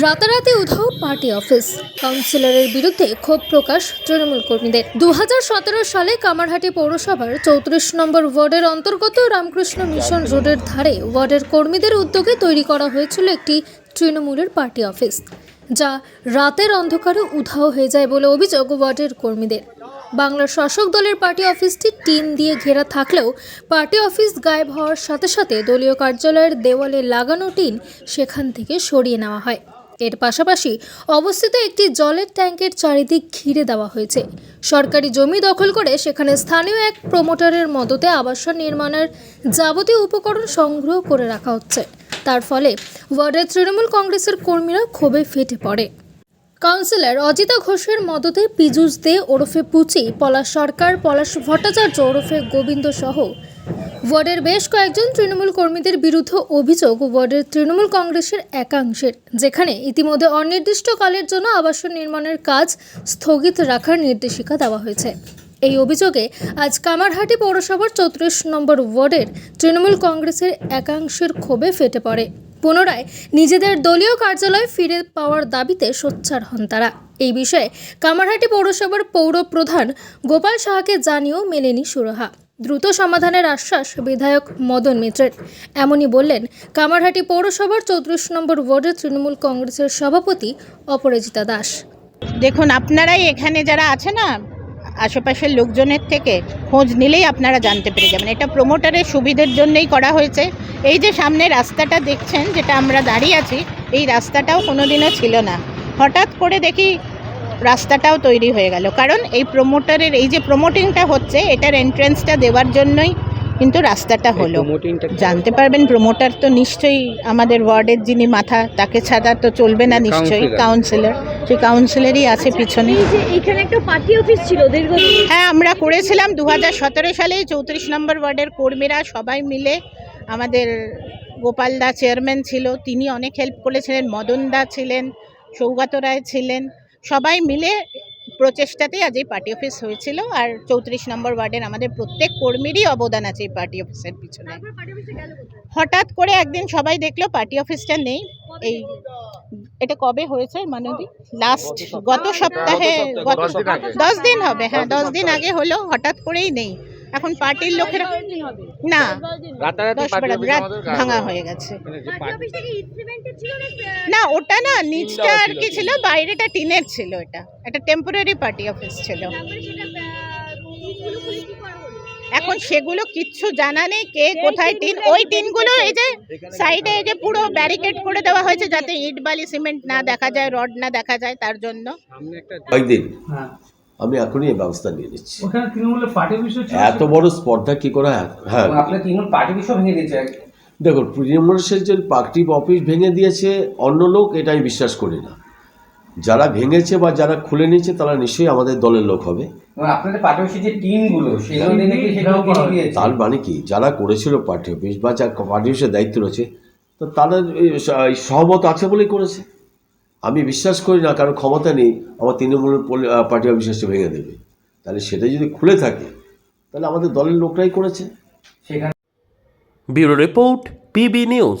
রাতারাতি উধাও party office. কাউন্সিলরের বিরুদ্ধে ক্ষোভ প্রকাশ তৃণমূল কর্মীদের। দু হাজার সতেরো সালে কামারহাটি পৌরসভার চৌত্রিশ নম্বর ওয়ার্ডের অন্তর্গত রামকৃষ্ণ মিশন রোডের ধারে ওয়ার্ডের কর্মীদের উদ্যোগে তৈরি করা হয়েছিল একটি তৃণমূলের পার্টি অফিস, যা রাতের অন্ধকারে উধাও হয়ে যায় বলে অভিযোগ ওয়ার্ডের কর্মীদের। বাংলার শাসক দলের পার্টি অফিসটি টিন দিয়ে ঘেরা থাকলেও পার্টি অফিস গায়েব হওয়ার সাথে সাথে দলীয় কার্যালয়ের দেওয়ালে লাগানো টিন সেখান থেকে সরিয়ে নেওয়া হয়। এর পাশাপাশি অবস্থিত একটি জলের ট্যাঙ্কের চারিদিক ঘিরে দেওয়া হয়েছে। সরকারি জমি দখল করে সেখানে স্থানীয় এক প্রমোটারের মদতে আবাসন নির্মাণের যাবতীয় উপকরণ সংগ্রহ করে রাখা হচ্ছে। তার ফলে ওয়ার্ডের তৃণমূল কংগ্রেসের কর্মীরা ক্ষোভে ফেটে পড়ে। কাউন্সিলর অজিতা ঘোষের মদতে পীযূষ দে ওরফে পুচি, পলাশ সরকার, পলাশ ভট্টাচার্য ওরফে গোবিন্দ সহ ওয়ার্ডের বেশ কয়েকজন তৃণমূল কর্মীদের বিরুদ্ধে অভিযোগ ওয়ার্ডের তৃণমূল কংগ্রেসের একাংশের, যেখানে ইতিমধ্যে অনির্দিষ্টকালের জন্য আবাসন নির্মাণের কাজ স্থগিত রাখার নির্দেশিকা দেওয়া হয়েছে। এই অভিযোগে আজ কামারহাটি পৌরসভার চৌত্রিশ নম্বর ওয়ার্ডের তৃণমূল কংগ্রেসের একাংশের ক্ষোভে ফেটে পড়ে। পুনরায় নিজেদের দলীয় কার্যালয় ফিরে পাওয়ার দাবিতে সোচ্চার হন তারা। এই বিষয়ে কামারহাটি পৌরসভার পৌর প্রধান গোপাল সাহাকে জানিয়েও মেলেনি সুরাহা। দ্রুত সমাধানের আশ্বাস বিধায়ক মদন মিত্রের। এমনই বললেন, কামারহাটি পৌরসভার চৌত্রিশ নম্বর ওয়ার্ডের তৃণমূল কংগ্রেসের সভাপতি অপরাজিতা দাস। দেখুন, আপনারাই এখানে যারা আছে না, আশেপাশের লোকজনের থেকে খোঁজ নিলেই আপনারা জানতে পেরে যাবেন। এটা প্রমোটারের সুবিধের জন্যই করা হয়েছে। এই যে সামনে রাস্তাটা দেখছেন, যেটা আমরা দাঁড়িয়ে আছি, এই রাস্তাটাও কোনোদিনও ছিল না। হঠাৎ করে দেখি রাস্তাটাও তৈরি হয়ে গেল। কারণ এই প্রমোটারের এই যে প্রমোটিংটা হচ্ছে এটার এন্ট্রেন্সটা দেওয়ার জন্যই কিন্তু রাস্তাটা হলো। জানতে পারবেন প্রমোটার তো নিশ্চয়ই আমাদের ওয়ার্ডের যিনি মাথা তাকে ছাড়া তো চলবে না নিশ্চয়ই কাউন্সিলর সেই কাউন্সিলরই আছে পিছনে। এখানে একটা পার্টি অফিস ছিল দীর্ঘদিন। হ্যাঁ আমরা করেছিলাম দু হাজার সতেরো সালে চৌত্রিশ নম্বর ওয়ার্ডের কর্মীরা সবাই মিলে আমাদের গোপাল দা চেয়ারম্যান ছিল তিনি অনেক হেল্প করেছিলেন মদন দা ছিলেন সৌগত রায় ছিলেন। সবাই মিলে প্রচেষ্টাতে আজ এই পার্টি অফিস হয়েছিল আর চৌত্রিশ নম্বর ওয়ার্ডের আমাদের প্রত্যেক কর্মীরই অবদান আছে এই পার্টি অফিসের পিছনে। তারপর পার্টি অফিসে গেল কোথায়? হঠাৎ করে একদিন সবাই দেখল পার্টি অফিসটা নেই। এই এটা কবে হয়েছে মানবী? লাস্ট গত সপ্তাহে গত দশ দিন হবে হ্যাঁ দশ দিন আগে হলো হঠাৎ করেই নেই। এখন পার্টির লোকেরা না দশ পার্টি রাত ভাঙা হয়ে গেছে। মানে যে পার্টি পার্টি- অফিস থেকে ইনস্ট্রুমেন্টেড ছিল না ওটা না নিচটা আর কি ছিল। বাইরেটা টিনের ছিল এটা। একটা টেম্পোরারি পার্টি অফিস ছিল। এখন সেগুলো কিচ্ছু জানা নেই কে কোথায় টিন ওই টিনগুলো এই যে সাইডে এই যে পুরো ব্যারিকেড করে দেওয়া হয়েছে যাতে ইট বালি সিমেন্ট না দেখা যায় রড না দেখা যায় তার জন্য। কয়েকদিন। হ্যাঁ। আমি এখনই এই ব্যবস্থা নিয়ে নিচ্ছি। ওখানে তৃণমূলের পার্টি অফিসও এত বড় স্পর্ধা কি করে হয়? হ্যাঁ। আপনার তৃণমূল পার্টি অফিসও ভেঙে দিয়েছে দেখুন তৃণমূলের যে পার্টি অফিস ভেঙে দিয়েছে অন্য লোক এটা আমি বিশ্বাস করি না। যারা ভেঙেছে বা যারা খুলে নিয়েছে তারা নিশ্চয়ই আমাদের দলের লোক হবে। তার মানে কি? যারা করেছিল পার্টি অফিস বা যা পার্টি অফিসের দায়িত্ব রয়েছে তো তারা এই স- এই সহমত আছে বলেই করেছে। আমি বিশ্বাস করি না কারণ ক্ষমতা নেই, আমার তৃণমূল পার্টি অবিশ্বাসটা ভেঙে দেবে। তাহলে সেটা যদি খুলে থাকে, তাহলে আমাদের দলের লোকরাই করেছে। সেখানে bureau report, P B news.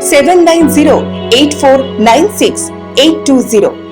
790 8496 820